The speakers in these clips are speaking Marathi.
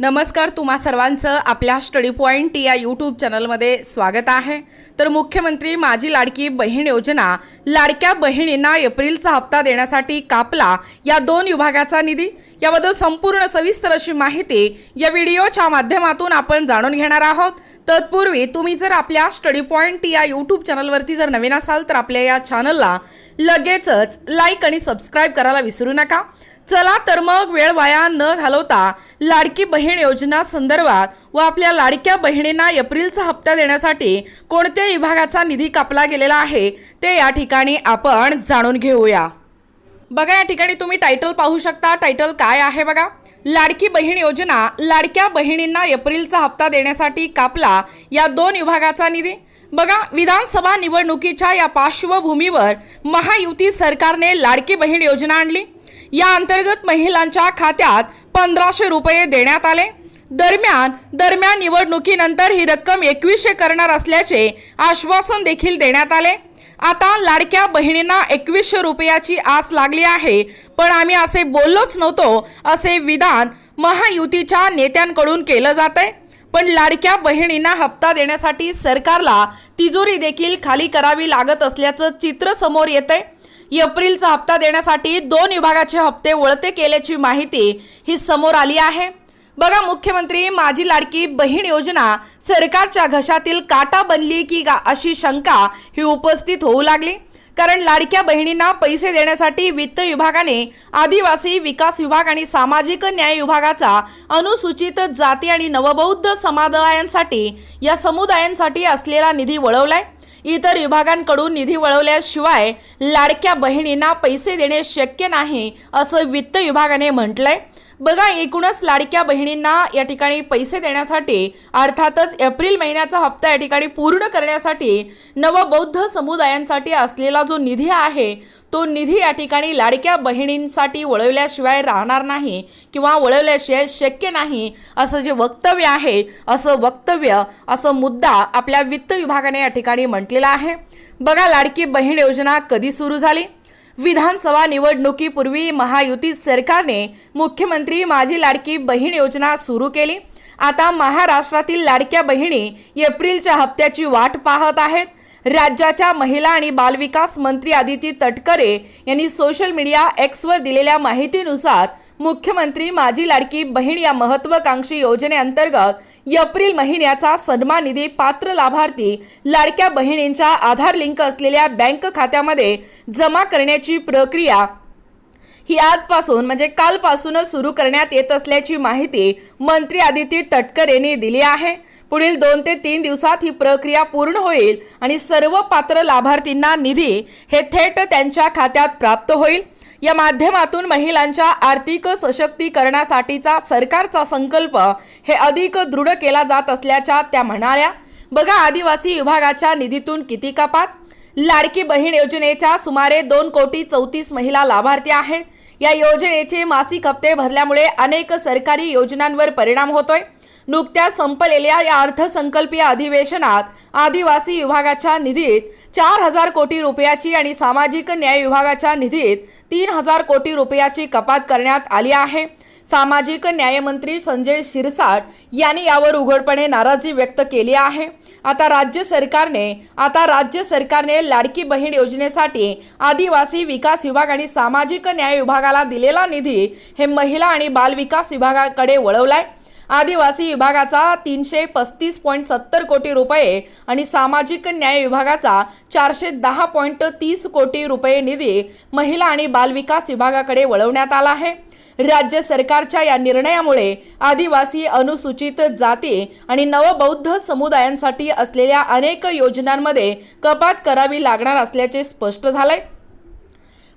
नमस्कार तुम्हा सर्वांचं आपल्या स्टडी पॉईंट या यूट्यूब चॅनलमध्ये स्वागत आहे. तर मुख्यमंत्री माझी लाडकी बहीण योजना लाडक्या बहिणींना एप्रिलचा हप्ता देण्यासाठी कापला या दोन विभागाचा निधी. याबद्दल संपूर्ण सविस्तर अशी माहिती या व्हिडिओच्या माध्यमातून आपण जाणून घेणार आहोत. तत्पूर्वी तुम्ही जर आपल्या स्टडी पॉईंट या यूट्यूब चॅनलवरती जर नवीन असाल तर आपल्या या चॅनलला लगेचच लाईक आणि सबस्क्राईब करायला विसरू नका. चला तर मग वेळ वाया न घालवता लाडकी बहीण योजना संदर्भात व आपल्या लाडक्या बहिणींना एप्रिलचा हप्ता देण्यासाठी कोणत्या विभागाचा निधी कापला गेलेला आहे ते या ठिकाणी आपण जाणून घेऊया. बघा या ठिकाणी तुम्ही टायटल पाहू शकता. टायटल काय आहे बघा? लाडकी बहीण योजना लाडक्या बहिणींना एप्रिलचा हप्ता देण्यासाठी कापला या दोन विभागाचा निधी. बघा विधानसभा निवडणुकीच्या या पार्श्वभूमीवर महायुती सरकारने लाडकी बहीण योजना आणली. या अंतर्गत महिलांच्या खात्यात पंधराशे रुपये देण्यात आले. दरम्यान दरम्यान निवडणुकीनंतर ही रक्कम एकवीसशे करणार असल्याचे आश्वासन देखील देण्यात आले. आता लाडक्या बहिणींना एकवीसशे रुपयाची आस लागली आहे. पण आम्ही असे बोललोच नव्हतो असे विधान महायुतीच्या नेत्यांकडून केलं जात आहे पण लाडक्या बहिणींना हप्ता देण्यासाठी सरकारला तिजोरी देखील खाली करावी लागत असल्याचं चित्र समोर येतंय. एप्रिलचा हप्ता देण्यासाठी दोन विभागाचे हप्ते वळते केल्याची माहिती ही समोर आली आहे. बघा मुख्यमंत्री माझी लाडकी बहीण योजना सरकारच्या घशातील काटा बनली की का अशी शंका ही उपस्थित होऊ लागली. कारण लाडक्या बहिणींना पैसे देण्यासाठी वित्त विभागाने आदिवासी विकास विभाग आणि सामाजिक न्याय विभागाचा अनुसूचित जाती आणि नवबौद्ध समुदायांसाठी या समुदायांसाठी असलेला निधी वळवलाय. इतर विभागांकडून निधी वळवल्याशिवाय लाडक्या बहिणींना पैसे देणे शक्य नाही असं वित्त विभागाने म्हटलंय. बघा एकूणच लाडक्या बहिणींना या ठिकाणी पैसे देण्यासाठी अर्थातच एप्रिल महिन्याचा हप्ता या ठिकाणी पूर्ण करण्यासाठी नवबौद्ध समुदायांसाठी असलेला जो निधी आहे तो निधी या ठिकाणी लाडक्या बहिणींसाठी वळवल्याशिवाय राहणार नाही किंवा वळवल्याशिवाय शक्य नाही असं जे वक्तव्य आहे असं वक्तव्य असं मुद्दा आपल्या वित्त विभागाने या ठिकाणी म्हटलेला आहे. बघा लाडकी बहीण योजना कधी सुरू झाली? विधानसभा निवडणुकीपूर्वी महायुती सरकारने मुख्यमंत्री माझी लाडकी बहीण योजना सुरू केली. आता महाराष्ट्रातील लाडक्या बहिणी एप्रिलच्या हप्त्याची वाट पाहत आहेत. राज्याच्या महिला आणि बालविकास मंत्री आदिती तटकरे यांनी सोशल मीडिया एक्सवर दिलेल्या माहितीनुसार मुख्यमंत्री माझी लाडकी बहीण या महत्त्वाकांक्षी योजनेअंतर्गत एप्रिल महिन्याचा सन्मान निधी पात्र लाभार्थी लाडक्या बहिणींच्या आधार लिंक असलेल्या बँक खात्यामध्ये जमा करण्याची प्रक्रिया ही आजपासून म्हणजे कालपासूनच सुरू करण्यात येत असल्याची माहिती मंत्री आदिती तटकर यांनी दिली आहे. पुढील दोन ते तीन दिवसात ही प्रक्रिया पूर्ण होईल आणि सर्व पात्र लाभार्थींना निधी हे थेट त्यांच्या खात्यात प्राप्त होईल. या माध्यमातून महिलांच्या आर्थिक सशक्तीकरणासाठीचा सरकारचा संकल्प हे अधिक दृढ केला जात असल्याच्या त्या म्हणाल्या बघा आदिवासी विभागाच्या निधीतून किती कपात? लाडकी बहीण योजनेच्या सुमारे दोन कोटी चौतीस महिला लाभार्थी आहेत. या योजनेचे मासिक हप्ते भरल्यामुळे अनेक सरकारी योजनांवर परिणाम होतोय. नुकत्याच संपलेल्या या अर्थसंकल्पीय अधिवेशनात आदिवासी विभागाच्या निधीत चार हजार कोटी रुपयाची आणि सामाजिक न्याय विभागाच्या निधीत तीन हजार कोटी रुपयाची कपात करण्यात आली आहे. सामाजिक न्यायमंत्री संजय शिरसाट यांनी यावर उघडपणे नाराजी व्यक्त केली आहे. आता राज्य सरकारने आता राज्य सरकारने लाडकी बहीण योजनेसाठी आदिवासी विकास विभाग आणि सामाजिक न्याय विभागाला दिलेला निधी हे महिला आणि बालविकास विभागाकडे वळवलाय. आदिवासी विभागाचा तीनशे पस्तीस पॉईंट सत्तर कोटी रुपये आणि सामाजिक न्याय विभागाचा चारशे दहा पॉईंट तीस कोटी रुपये निधी महिला आणि बालविकास विभागाकडे वळवण्यात आला आहे. राज्य सरकारच्या या निर्णयामुळे आदिवासी अनुसूचित जाती आणि नवबौद्ध समुदायांसाठी असलेल्या अनेक योजनांमध्ये कपात करावी लागणार असल्याचे स्पष्ट झालंय.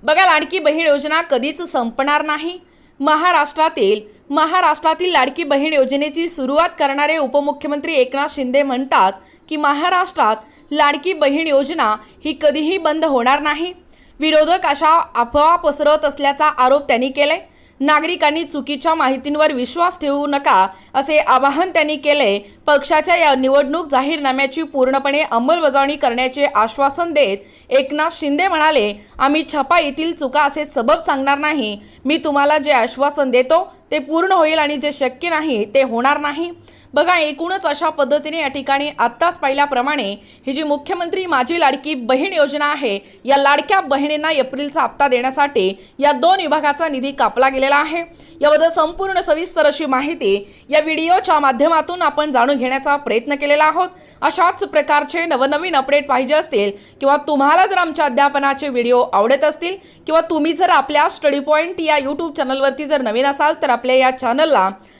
बघा लाडकी बहीण योजना कधीच संपणार नाही. महाराष्ट्रातील महाराष्ट्रातील लाडकी बहीण योजनेची सुरुवात करणारे उपमुख्यमंत्री एकनाथ शिंदे म्हणतात की महाराष्ट्रात लाडकी बहीण योजना ही कधीही बंद होणार नाही. विरोधक अशा अफवा पसरवत असल्याचा आरोप त्यांनी केलाय. नागरिकांनी चुकीच्या माहितींवर विश्वास ठेवू नका असे आवाहन त्यांनी केले. पक्षाच्या या निवडणूक जाहीरनाम्याची पूर्णपणे अंमलबजावणी करण्याचे आश्वासन देत एकनाथ शिंदे म्हणाले आम्ही छपा येथील चुका असे सबब सांगणार नाही. मी तुम्हाला जे आश्वासन देतो ते पूर्ण होईल आणि जे शक्य नाही ते होणार नाही. बघा एकूणच अशा पद्धतीने या ठिकाणी आत्ताच पाहिल्याप्रमाणे ही जी मुख्यमंत्री माझी लाडकी बहीण योजना आहे या लाडक्या बहिणींना एप्रिलचा हप्ता देण्यासाठी या दोन विभागाचा निधी कापला गेलेला आहे. याबद्दल संपूर्ण सविस्तर अशी माहिती या व्हिडिओच्या माध्यमातून आपण जाणून घेण्याचा प्रयत्न केलेला आहोत. अशाच प्रकारचे नवनवीन अपडेट पाहिजे असतील किंवा तुम्हाला जर आमच्या अध्यापनाचे व्हिडिओ आवडत असतील किंवा तुम्ही जर आपल्या स्टडी पॉईंट या यूट्यूब चॅनलवरती जर नवीन असाल तर आपल्या या चॅनलला